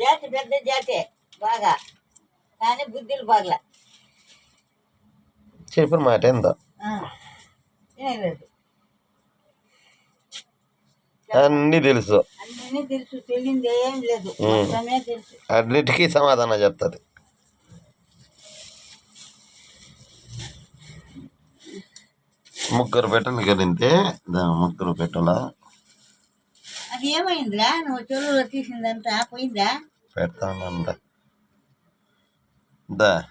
జాతి పెద్ద జాతే బాగా కానీ బుద్ధులు బాగలే చెప్పిన మాట ఏందో అన్నీ తెలుసు అన్నీ తెలుసు తెలియంది ఏం లేదు ఉమ్. మొత్తమే తెలుసు అన్నిటికీ సమాధానం చెప్తుంది ముగ్గురు పెట్టలు కలింతే దా- ముగ్గురు పెట్టల అది ఏమైందిరా నువ్వు చెరువులో తీసిందంతా పోయిందా? పెడతానందా దా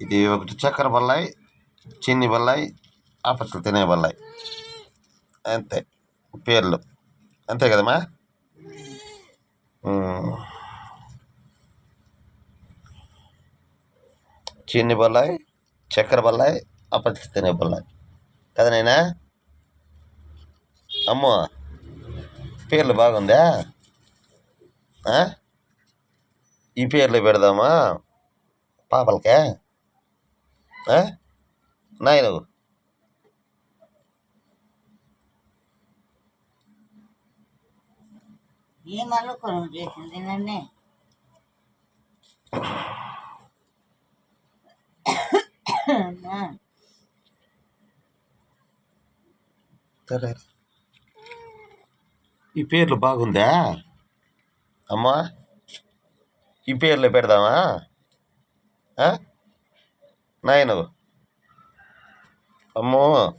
ఇది ఒకటి చక్కెర బల్లాయి చిన్ని బల్లాయి ఆ తినే బల్లాయి. అంతే పేర్లు. అంతే కదమ్మా? చిన్ని బల్లాయి చక్కెర బల్లాయి ఆ తినే బల్లాయి. కదా నైనా? అమ్మో. పేర్లు బాగుందా? ఈ పేర్లు పెడదామా? పాపలకే? నాయను ఏం చేసింది నన్నే. సరే ఈ పేర్లు బాగుందా? అమ్మా ఈ పేర్లు పెడదామా? నాయన. అమ్మో.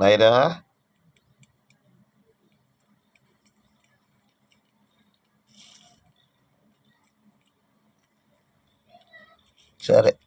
నాయనా? సరే.